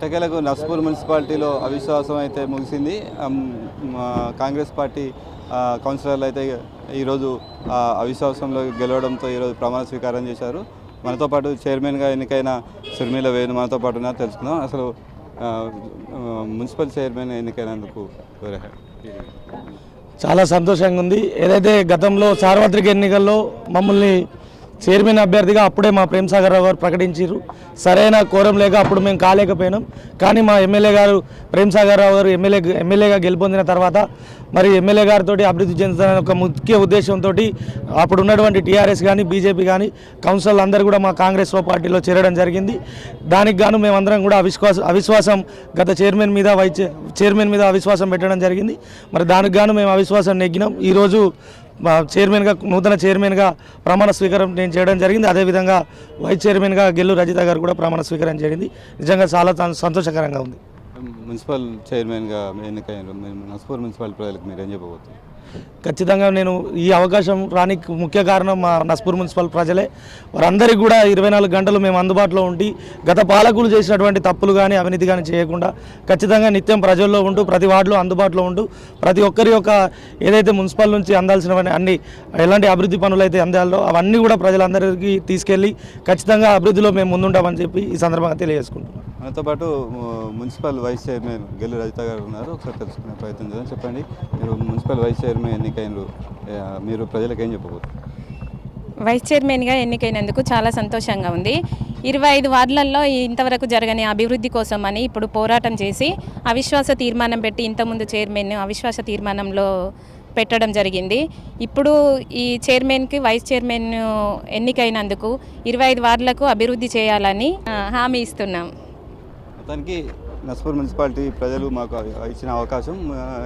ఎట్టకేలకు నస్పూర్ మున్సిపాలిటీలో అవిశ్వాసం అయితే ముగిసింది. కాంగ్రెస్ పార్టీ కౌన్సిలర్లు అయితే ఈరోజు అవిశ్వాసంలో గెలవడంతో ఈరోజు ప్రమాణ స్వీకారం చేశారు. మనతో పాటు చైర్మన్గా ఎన్నికైన సుర్మిల వేణు మనతో పాటు ఉన్నారు. తెలుసుకుందాం. అసలు మున్సిపల్ చైర్మన్ ఎన్నికైనందుకు చాలా సంతోషంగా ఉంది. ఏదైతే గతంలో సార్వత్రిక ఎన్నికల్లో మమ్మల్ని చైర్మన్ అభ్యర్థిగా అప్పుడే మా ప్రేమ్ సాగర్ రావు గారు ప్రకటించారు సరైన కోరం లేక అప్పుడు మేము కాలేకపోయినాం. కానీ మా ఎమ్మెల్యే గారు ప్రేమ్ సాగర్ రావు గారు ఎమ్మెల్యే ఎమ్మెల్యేగా గెలుపొందిన తర్వాత మరి ఎమ్మెల్యే గారితో అభివృద్ధి చెందుతున్న ఒక ముఖ్య ఉద్దేశంతో అప్పుడు ఉన్నటువంటి టీఆర్ఎస్ కానీ బీజేపీ కానీ కౌన్సిల్ అందరూ కూడా మా కాంగ్రెస్ పార్టీలో చేరడం జరిగింది. దానికి గాను మేమందరం కూడా అవిశ్వాస అవిశ్వాసం గత చైర్మన్ మీద వైస్ చైర్మన్ మీద అవిశ్వాసం పెట్టడం జరిగింది. మరి దానికి గాను మేము అవిశ్వాసం నెగ్గినాం. ఈరోజు చైర్మన్గా నూతన చైర్మన్గా ప్రమాణ స్వీకారం నేను చేయడం జరిగింది. అదేవిధంగా వైస్ చైర్మన్గా గెల్లు రజిత గారు కూడా ప్రమాణ స్వీకారం చేయండి నిజంగా చాలా సంతోషకరంగా ఉంది. మున్సిపల్ చైర్మన్గా ఎన్నికైన నస్పూర్ మున్సిపల్ ప్రజలకు మీరు ఏం చెప్పబోతుంది ఖచ్చితంగా నేను ఈ అవకాశం రానికి ముఖ్య కారణం మా నస్పూర్ మున్సిపల్ ప్రజలే. వారందరికీ కూడా ఇరవై నాలుగు గంటలు మేము అందుబాటులో ఉండి గత పాలకులు చేసినటువంటి తప్పులు కానీ అవినీతి కానీ చేయకుండా ఖచ్చితంగా నిత్యం ప్రజల్లో ఉంటూ ప్రతి వార్డులో అందుబాటులో ఉంటూ ప్రతి ఒక్కరి యొక్క ఏదైతే మున్సిపల్ నుంచి అందాల్సినవన్నీ అన్ని ఎలాంటి అభివృద్ధి పనులు అయితే అందాలో అవన్నీ కూడా ప్రజలందరికీ తీసుకెళ్ళి ఖచ్చితంగా అభివృద్ధిలో మేము ముందుంటామని చెప్పి ఈ సందర్భంగా తెలియజేసుకుంటున్నాం. మనతో పాటు municipal vice chairman Gellu Rajitha గారు ఉన్నారు. ఒకసారి తెలుసుకునే ప్రయత్నం చేద్దాం. చెప్పండి మీరు మున్సిపల్ వైస్ చైర్మన్ ఎన్నికైనరు మీరు ప్రజలకు ఏం చెప్పబోతున్నారు? వైస్ చైర్మన్గా ఎన్నికైనందుకు చాలా సంతోషంగా ఉంది. ఇరవై ఐదు వార్డులలో ఇంతవరకు జరగని అభివృద్ధి కోసం అని ఇప్పుడు పోరాటం చేసి అవిశ్వాస తీర్మానం పెట్టి ఇంతకుముందు చైర్మన్ అవిశ్వాస తీర్మానంలో పెట్టడం జరిగింది. ఇప్పుడు ఈ చైర్మన్కి వైస్ చైర్మన్ ఎన్నికైనందుకు ఇరవై ఐదు వార్డులకు అభివృద్ధి చేయాలని హామీ ఇస్తున్నాం. మొత్తానికి నస్పూర్ మున్సిపాలిటీ ప్రజలు మాకు ఇచ్చిన అవకాశం.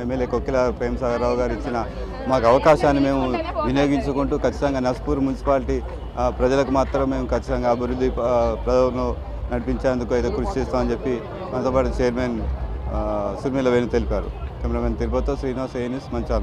ఎమ్మెల్యే కొక్కిల ప్రేమ్ సాగర్ రావు గారు ఇచ్చిన మాకు అవకాశాన్ని మేము వినియోగించుకుంటూ ఖచ్చితంగా నస్పూర్ మున్సిపాలిటీ ప్రజలకు మాత్రం మేము ఖచ్చితంగా అభివృద్ధి ప్రజలను నడిపించేందుకు అయితే కృషి చేస్తామని చెప్పి మనతో పాటు చైర్మన్ సుర్మిల వేణు తెలిపారు. కెమెరామెన్ తిరుపతితో శ్రీనివాస్ ఏ న్యూస్ మంచాల